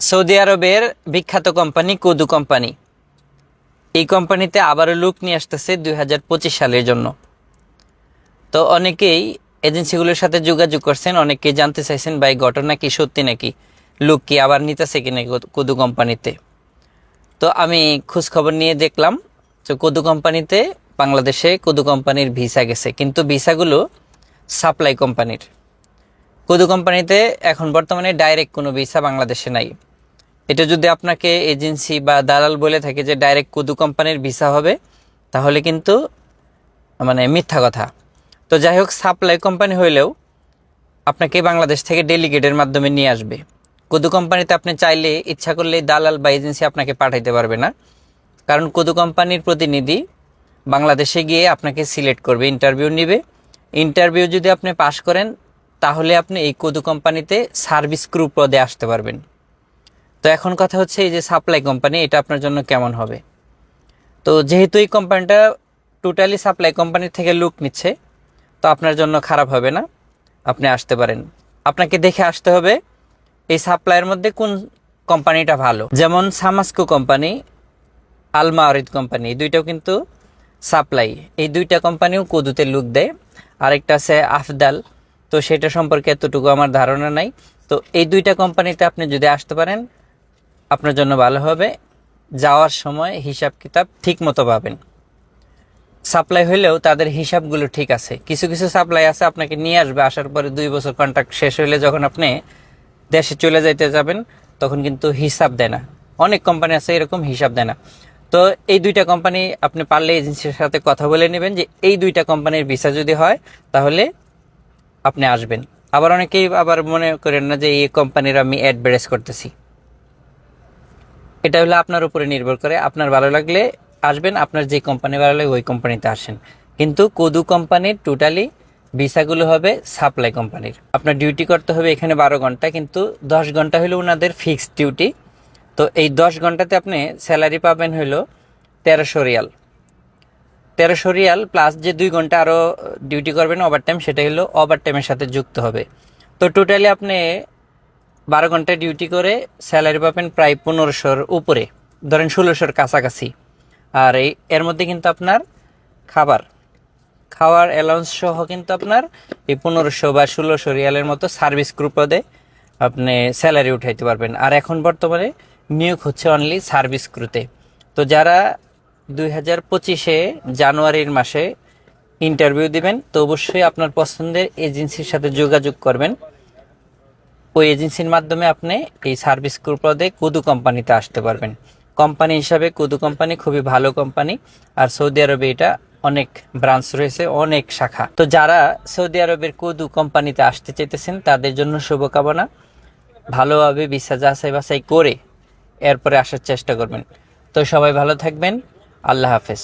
Saudi আরবের বিখ্যাত company Kudu company. এই কোম্পানিতে আবারও লুক নিয়ে আসতেছে দু হাজার পঁচিশ সালের জন্য। তো অনেকেই এজেন্সিগুলোর সাথে যোগাযোগ করছেন, অনেকেই জানতে চাইছেন, ভাই, ঘটনা কি? সত্যি নাকি? লুক কি আবার নিতেছে কি নাকি কুদু কোম্পানিতে? তো আমি খোঁজ খবর নিয়ে দেখলাম যে কুদু কোম্পানিতে বাংলাদেশে কুদু কোম্পানির ভিসা গেছে, কিন্তু ভিসাগুলো সাপ্লাই কোম্পানির। কুদু কোম্পানিতে এখন বর্তমানে ডাইরেক্ট কোনো ভিসা বাংলাদেশে নাই। এটা যদি আপনাকে এজেন্সি বা দালাল বলে থাকে যে ডাইরেক্ট কুদু কোম্পানির ভিসা হবে, তাহলে কিন্তু মানে মিথ্যা কথা। তো যাই হোক, সাপ্লাই কোম্পানি হইলেও আপনাকে বাংলাদেশ থেকে ডেলিগেটের মাধ্যমে নিয়ে আসবে। কুদু কোম্পানিতে আপনি চাইলে ইচ্ছা করলেই দালাল বা এজেন্সি আপনাকে পাঠাইতে পারবে না। কারণ কুদু কোম্পানির প্রতিনিধি বাংলাদেশে গিয়ে আপনাকে সিলেক্ট করবে, ইন্টারভিউ নেবে। ইন্টারভিউ যদি আপনি পাশ করেন, তাহলে আপনি এই কুদু কোম্পানিতে সার্ভিস ক্রু পদে আসতে পারবেন। তো এখন কথা হচ্ছে এই যে সাপ্লাই কোম্পানি এটা আপনার জন্য কেমন হবে? তো যেহেতু এই কোম্পানিটা টোটালি সাপ্লাই কোম্পানি থেকে লুক নিচ্ছে, তো আপনার জন্য খারাপ হবে না। আপনি আসতে পারেন। আপনাকে দেখে আসতে হবে এই সাপ্লাইয়ের মধ্যে কোন কোম্পানিটা ভালো। যেমন সামাস্কো কোম্পানি আলমা আরিদ কোম্পানি দুইটাও কিন্তু সাপ্লাই এই দুইটা কোম্পানিও কুদুতে লুক দেয়। আরেকটা আছে আফদাল তো সেটা সম্পর্কে এতটুকু আমার ধারণা নাই। তো এই দুইটা কোম্পানিতে আপনি যদি আসতে পারেন আপনার জন্য ভালো হবে। যাওয়ার সময় হিসাব কিতাব ঠিক মতো পাবেন। সাপ্লাই হইলেও তাদের হিসাবগুলো ঠিক আছে। কিছু কিছু সাপ্লাই আছে, আপনাকে নিয়ে আসবে। আসার পরে দুই বছর কন্ট্রাক্ট শেষ হইলে যখন আপনি দেশে চলে যাইতে যাবেন, তখন কিন্তু হিসাব দেয় না। অনেক কোম্পানি আছে এরকম, হিসাব দেয় না। তো এই দুইটা কোম্পানি আপনি পারলে এজেন্সির সাথে কথা বলে নেবেন যে, এই দুইটা কোম্পানির ভিসা যদি হয়, তাহলে আপনি আসবেন। আবার অনেকেই আবার মনে করেন না যে, এই কোম্পানির আমি অ্যাডভার্টাইজ করতেছি। এটা হলো আপনার উপরে নির্ভর করে। আপনার ভালো লাগলে আসবেন, আপনার যে কোম্পানি ভালো লাগে ওই কোম্পানিতে আসেন। কিন্তু কোদু কোম্পানির টোটালি ভিসাগুলো হবে সাপ্লাই কোম্পানির আপনার ডিউটি করতে হবে এখানে বারো ঘণ্টা, কিন্তু দশ ঘণ্টা হলো ওনাদের ফিক্সড ডিউটি তো এই দশ ঘন্টাতে আপনি স্যালারি পাবেন হলো তেরোশো রিয়াল। তেরোশো রিয়াল প্লাস যে দুই ঘণ্টা আরও ডিউটি করবেন ওভার টাইম সেটা হলো ওভার টাইমের সাথে যুক্ত হবে। তো টোটালি আপনি বারো ঘণ্টা ডিউটি করে স্যালারি পাবেন প্রায় পনেরোশোর উপরে। ধরেন ষোলোশোর কাছাকাছি। আর এই, এর মধ্যে কিন্তু আপনার খাবার, খাওয়ার অ্যালাউন্স সহ কিন্তু আপনার এই পনেরোশো বা ষোলোশো রিয়ালের মতো সার্ভিস গ্রুপদে আপনি স্যালারি উঠাইতে পারবেন। আর এখন বর্তমানে নিয়োগ হচ্ছে অনলি সার্ভিস ক্রুতে তো। যারা দুই হাজার পঁচিশে জানুয়ারির মাসে ইন্টারভিউ দিবেন, তো অবশ্যই আপনার পছন্দের এজেন্সির সাথে যোগাযোগ করবেন। ওই এজেন্সির মাধ্যমে আপনি এই সার্ভিস পদে কুদু কোম্পানিতে আসতে পারবেন। কোম্পানি হিসাবে কুদু কোম্পানি খুবই ভালো কোম্পানি, আর সৌদি আরবে এটা অনেক ব্রাঞ্চ রয়েছে, অনেক শাখা। তো যারা সৌদি আরবের কুদু কোম্পানিতে আসতে চাইতেছেন, তাদের জন্য শুভকামনা। ভালোভাবে বিশ্বাস যাচাই বাছাই করে এরপরে আসার চেষ্টা করবেন। তো সবাই ভালো থাকবেন। আল্লাহ হাফেজ।